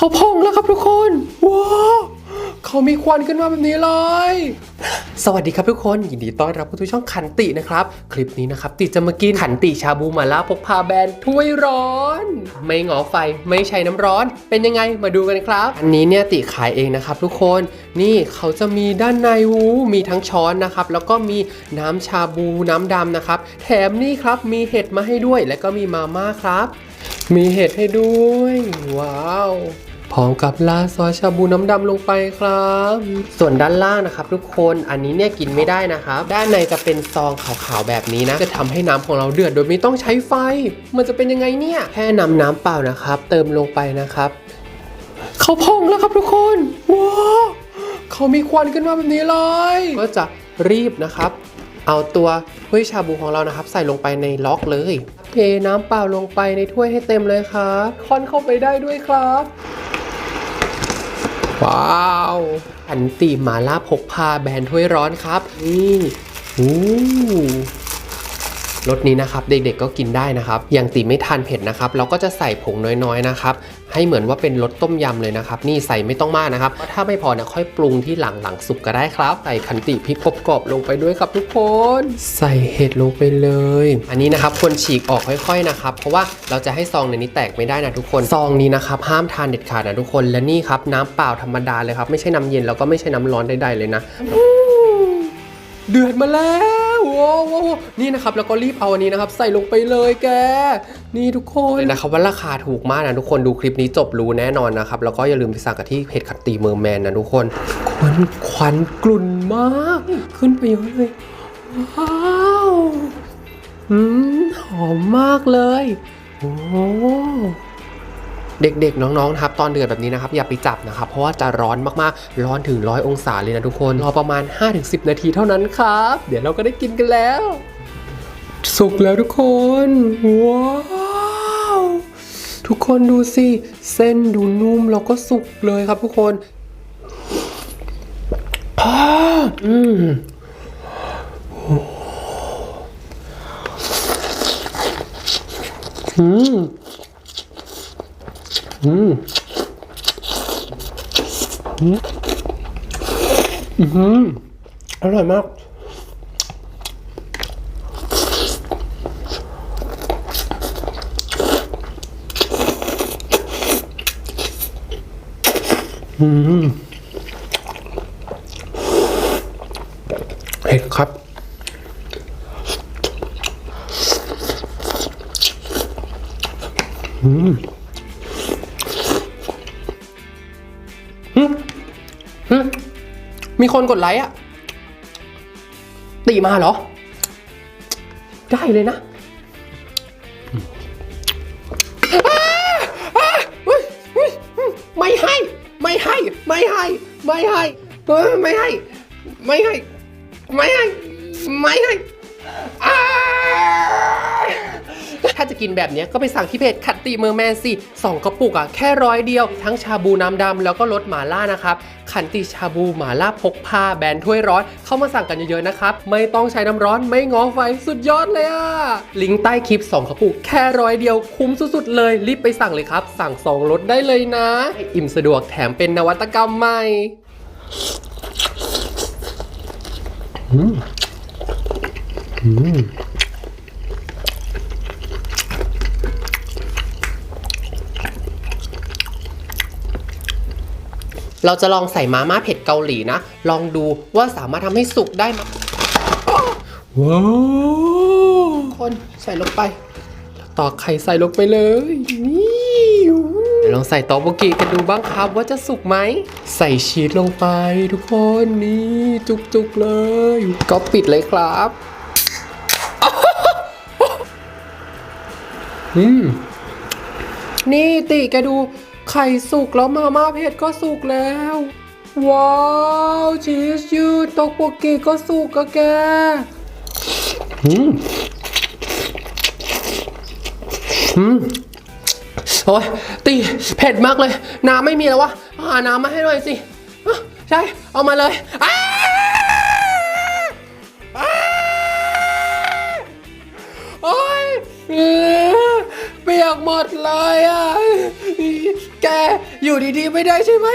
เขาพองแล้วครับทุกคนว้าวเขามีควันขึ้นมาแบบนี้เลย สวัสดีครับทุกคนยินดีต้อนรับเข้าสู่ช่องขันตินะครับ คลิปนี้นะครับติจะมากินขันติชาบูมาล่าพกพาแบรนด์ถ้วยร้อน ไม่หงอไฟไม่ใช้น้ำร้อน เป็นยังไงมาดูกันครับ อันนี้เนี่ยติขายเองนะครับทุกคนนี่เขาจะมีด้านในวูมีทั้งช้อนนะครับ แล้วก็มีน้ำชาบูน้ำดำนะครับ แถมนี่ครับมีเห็ดมาให้ด้วย และก็มีมาม่าครับ มีเห็ดให้ด้วย ว้าวพร้อมกับลาซอสชาบูน้ำดำลงไปครับ ส่วนด้านล่างนะครับ ทุกคนอันนี้เนี่ยกินไม่ได้นะครับ ด้านในจะเป็นซองขาวๆแบบนี้นะ จะทำให้น้ำของเราเดือดโดยไม่ต้องใช้ไฟ มันจะเป็นยังไงเนี่ย แค่นำน้ำเปล่านะครับ เติมลงไปนะครับ เขาพองแล้วครับทุกคนว้าวเขามีควันขึ้นมาแบบนี้เลยก็จะรีบนะครับ เอาตัวถ้วยชาบูของเรานะครับ ใส่ลงไปในล็อกเลย น้ำเปล่าลงไปในถ้วยให้เต็มเลยครับค่อนเข้าไปได้ด้วยครับ ว้าวอันตีหมาล่าพกพาแบรนด์ถ้วยร้อนครับ นี่อู้ รสนี้นะครับเด็กๆก็กินได้นะครับอย่างตีไม่ทานเผ็ดนะครับเราก็จะใส่ผงน้อยๆนะครับให้เหมือนว่าเป็นรสต้มยำเลยนะครับนี่ใส่ไม่ต้องมากนะครับถ้าไม่พอเนี่ยค่อยปรุงที่หลังหลังสุกก็ได้ครับใส่ขันติพริกกรอบลงไปด้วยครับทุกคน ใส่เห็ดลงไปเลย อันนี้นะครับควรฉีกออกค่อยๆนะครับเพราะว่าเราจะให้ซองในนี้แตกไม่ได้นะทุกคนซองนี้นะครับห้ามทานเด็ดขาดนะทุกคนและนี่ครับน้ำเปล่าธรรมดาเลยครับไม่ใช่น้ำเย็นแล้วก็ไม่ใช่น้ำร้อนใดๆเลยนะเดือดมาแล้วาวว้าวนี่นะครับแล้วก็รีบเอาอันนี้นะครับ ใส่ลงไปเลยแก นี่ทุกคนเลยนะครับว่าราคาถูกมากนะทุกคนดูคลิปนี้จบรู้แน่นอนนะครับแล้วก็อย่าลืมไปสั่งกันที่เพจขัตตีเมอร์แมนนะทุกคนควันควันกลุ่นมาก ขึ้นไปเยอะเลยว้าวอืมหอมมากเลยโอ้ เด็กๆ น้องๆนะครับตอนเดือดแบบนี้นะครับอย่าไปจับนะครับเพราะว่าจะร้อนมากๆ ร้อนถึงร้อยองศาเลยนะทุกคนรอประมาณ 5-10 นาทีเท่านั้นครับ เดี๋ยวเราก็ได้กินกันแล้ว สุกแล้วทุกคนว้าวทุกคนดูสิเส้นดูนุ่มแล้วก็สุกเลยครับทุกคนอ้าอืมอืม อืมอืมอืมอร่อยมากอืมเผ็ดครับ อืม มีคนกดไลค์อะตีมาเหรอ ได้เลยนะไม่ให้ ไม่ให้ ไม่ให้ ไม่ให้ ไม่ให้ ไม่ให้ ไม่ให้ ไม่ให้อ้า ถ้าจะกินแบบนี้ก็ไปสั่งที่เพจขัตติเมอร์แมนสิสองกระปุกอะแค่ร้อยเดียว ทั้งชาบูน้ำดำแล้วก็รสหมาล่านะครับขันติชาบูหมาล่าพกพาแบรนด์ถ้วยร้อนเข้ามาสั่งกันเยอะๆนะครับ ไม่ต้องใช้น้ำร้อนไม่งอไฟสุดยอดเลยอะลิงก์ใต้คลิป 2 กระปุกแค่ร้อยเดียวคุ้มสุดๆเลย รีบไปสั่งเลยครับ สั่งสองรสได้เลยนะ อิ่มสะดวกแถมเป็นนวัตกรรมใหม่ เราจะลองใส่มาม่าเผ็ดเกาหลีนะ ลองดูว่าสามารถทำให้สุกได้ไหมว้าวคนใส่ลงไปต่อกไข่ใส่ลงไปเลย นี่เดี๋ยวลองใส่ตอกโบกิกันดูบ้างครับว่าจะสุกไหม ใส่ชีสลงไปทุกคนนี่จุกๆเลย ก็ปิดเลยครับอืมนี่ติแกดู ไข่สุกแล้วมาม่าเผ็ดก็สุกแล้ว ว้าวชีสยืดตกปกีก็สุกอะแกอืมอืมโอ้ยตีเผ็ดมากเลย น้ำไม่มีแล้ววะหาน้ำมาให้หน่อยสิใช่ เอามาเลยอ้าอ้าโอ๊ยเปียกหมดเลยอะ แกอยู่ดีๆไม่ได้ใช่ไหม